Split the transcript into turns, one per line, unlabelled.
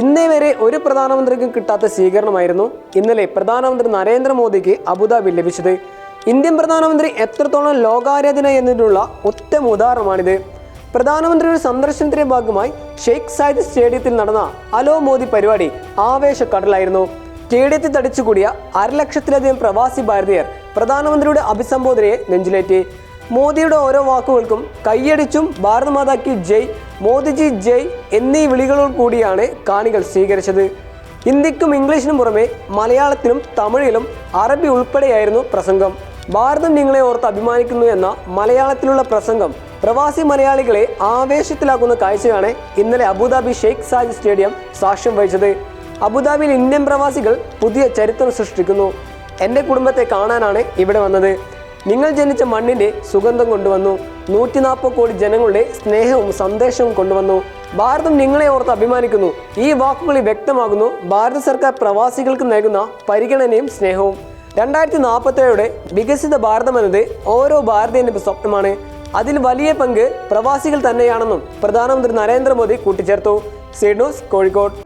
ഇന്നേ വരെ ഒരു പ്രധാനമന്ത്രിക്കും കിട്ടാത്ത സ്വീകരണമായിരുന്നു ഇന്നലെ പ്രധാനമന്ത്രി നരേന്ദ്രമോദിക്ക് അബുദാബി ലഭിച്ചത്. ഇന്ത്യൻ പ്രധാനമന്ത്രി എത്രത്തോളം ലോകാരാധന എന്നതിനുള്ള ഉത്തമ ഉദാഹരണമാണിത്. പ്രധാനമന്ത്രിയുടെ സന്ദർശനത്തിന്റെ ഭാഗമായി ഷെയ്ഖ് സായിദ് സ്റ്റേഡിയത്തിൽ നടന്ന അലോ മോദി പരിപാടി ആവേശക്കടലായിരുന്നു. സ്റ്റേഡിയത്തിൽ തടിച്ചുകൂടിയ അരലക്ഷത്തിലധികം പ്രവാസി ഭാരതീയർ പ്രധാനമന്ത്രിയുടെ അഭിസംബോധനയെ നെഞ്ചിലേറ്റി. മോദിയുടെ ഓരോ വാക്കുകൾക്കും കൈയടിച്ചും ഭാരതമാതാ കി ജയ് മോദിജി ജയ് എന്നീ വിളികളോട് കൂടിയാണ് കാണികൾ സ്വീകരിച്ചത്. ഹിന്ദിക്കും ഇംഗ്ലീഷിനും പുറമെ മലയാളത്തിലും തമിഴിലും അറബി ഉൾപ്പെടെയായിരുന്നു പ്രസംഗം. ഭാരതം നിങ്ങളെ ഓർത്ത് അഭിമാനിക്കുന്നു എന്ന മലയാളത്തിലുള്ള പ്രസംഗം പ്രവാസി മലയാളികളെ ആവേശത്തിലാക്കുന്ന കാഴ്ചയാണ് ഇന്നലെ അബുദാബി ഷെയ്ഖ് സാജ് സ്റ്റേഡിയം സാക്ഷ്യം വഹിച്ചത്. അബുദാബിയിൽ ഇന്ത്യൻ പ്രവാസികൾ പുതിയ ചരിത്രം സൃഷ്ടിക്കുന്നു. എന്റെ കുടുംബത്തെ കാണാനാണ് ഇവിടെ വന്നത്. നിങ്ങൾ ജനിച്ച മണ്ണിന്റെ സുഗന്ധം കൊണ്ടുവന്നു. നൂറ്റി നാൽപ്പത് കോടി ജനങ്ങളുടെ സ്നേഹവും സന്ദേശവും കൊണ്ടുവന്നു. ഭാരതം നിങ്ങളെ ഓർത്ത് അഭിമാനിക്കുന്നു. ഈ വാക്കുകളിൽ വ്യക്തമാകുന്നു ഭാരത സർക്കാർ പ്രവാസികൾക്ക് നൽകുന്ന പരിഗണനയും സ്നേഹവും. രണ്ടായിരത്തി നാൽപ്പത്തേഴോടെ വികസിത ഭാരതം എന്നത് ഓരോ ഭാരതീയന്റെ സ്വപ്നമാണ്. അതിൽ വലിയ പങ്ക് പ്രവാസികൾ തന്നെയാണെന്നും പ്രധാനമന്ത്രി നരേന്ദ്രമോദി കൂട്ടിച്ചേർത്തു. Seed news Kozhikode.